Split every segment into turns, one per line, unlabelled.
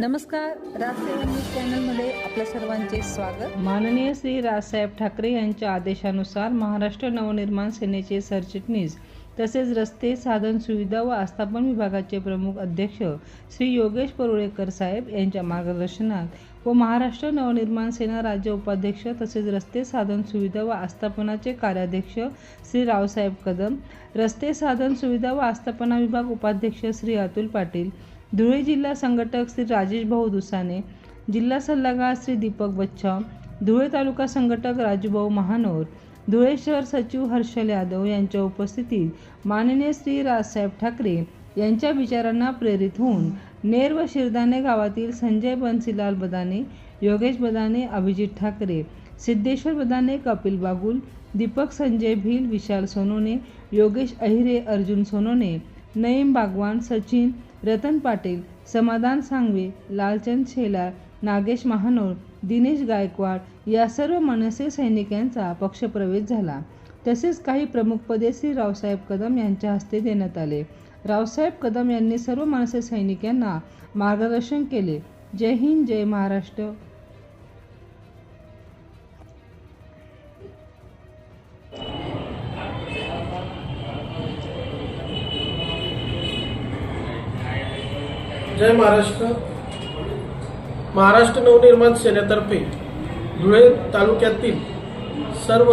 नमस्कार राजसेवा न्यूज चॅनलमध्ये आपल्या सर्वांचे स्वागत.
माननीय श्री राजसाहेब ठाकरे यांच्या आदेशानुसार महाराष्ट्र नवनिर्माण सेनेचे सरचिटणीस तसेच रस्ते साधन सुविधा व आस्थापन विभागाचे प्रमुख अध्यक्ष श्री योगेश परुळेकर साहेब यांच्या मार्गदर्शनात व महाराष्ट्र नवनिर्माण सेना राज्य उपाध्यक्ष तसेच रस्ते साधन सुविधा व आस्थापनाचे कार्याध्यक्ष श्री रावसाहेब कदम रस्ते साधन सुविधा व आस्थापना विभाग उपाध्यक्ष श्री अतुल पाटील धुळे जिल्हा संघटक श्री राजेश भाऊ दुसाने जिल्हा सल्लागार श्री दीपक बच्छा धुळे तालुका संघटक राजूभाऊ महानोर धुळे शहर सचिव हर्षल यादव यांच्या उपस्थितीत माननीय श्री राजसाहेब ठाकरे यांच्या विचारांना प्रेरित होऊन नेर व शिरदाणे गावातील संजय बन्सीलाल बदाने योगेश बदाने अभिजित ठाकरे सिद्धेश्वर बदाने कपिल बागुल दीपक संजय भील विशाल सोनोने योगेश अहिरे अर्जुन सोनोने नईम बागवान सचिन रतन पाटील समाधान सांगवे लालचंद शेलार नागेश महानोर दिनेश गायकवाड या सर्व मनसे सैनिकांचा पक्षप्रवेश झाला. तसेच काही प्रमुख पदे श्री रावसाहेब कदम यांच्या हस्ते देण्यात आले. रावसाहेब कदम यांनी सर्व मनसे सैनिकांना मार्गदर्शन केले. जय हिंद जय महाराष्ट्र.
जय महाराष्ट्र. महाराष्ट्र नवनिर्माण सेनेतर्फे धुळे तालुक्यातील सर्व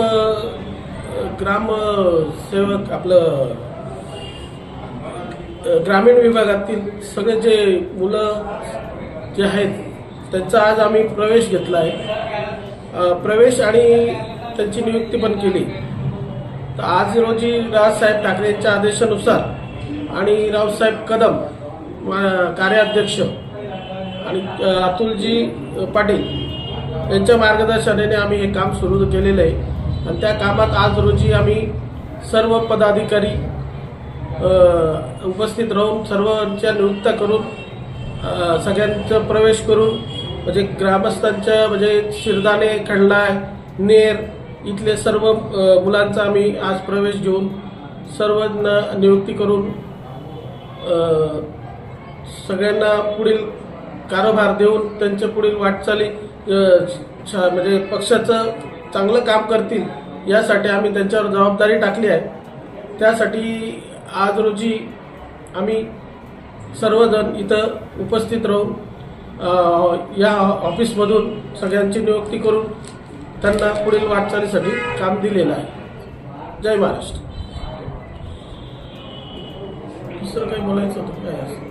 ग्रामसेवक आपलं ग्रामीण विभागातील सगळे जे मुलं जे आहेत त्यांचा आज आम्ही प्रवेश घेतला आहे प्रवेश आणि त्यांची नियुक्ती पण केली. तर आज रोजी राजसाहेब ठाकरेंच्या आदेशानुसार आणि रावसाहेब कदम कार्याध्यक्ष आणि अतुलजी पाटील यांच्या मार्गदर्शनाने आम्ही हे काम सुरू केलेलं आहे. आणि त्या कामात आज रोजी आम्ही सर्व पदाधिकारी उपस्थित राहून सर्वांच्या नियुक्त्या करून सगळ्यांचं सगळ्यांचा प्रवेश करून म्हणजे ग्रामस्थांच्या म्हणजे शिरदाणे खडला नेर इथले सर्व मुलांचा आम्ही आज प्रवेश घेऊन सर्वांना नियुक्ती करून सगळ्यांना पुढील कारोभार देऊन त्यांच्या पुढील वाटचाली म्हणजे पक्षाचं चांगलं काम करतील यासाठी आम्ही त्यांच्यावर जबाबदारी टाकली आहे. त्यासाठी आज रोजी आम्ही सर्वजण इथं उपस्थित राहून या ऑफिसमधून सगळ्यांची नियुक्ती करून त्यांना पुढील वाटचालीसाठी काम दिलेलं आहे. जय महाराष्ट्र. दुसरं काही बोलायचं होतं? काय असं?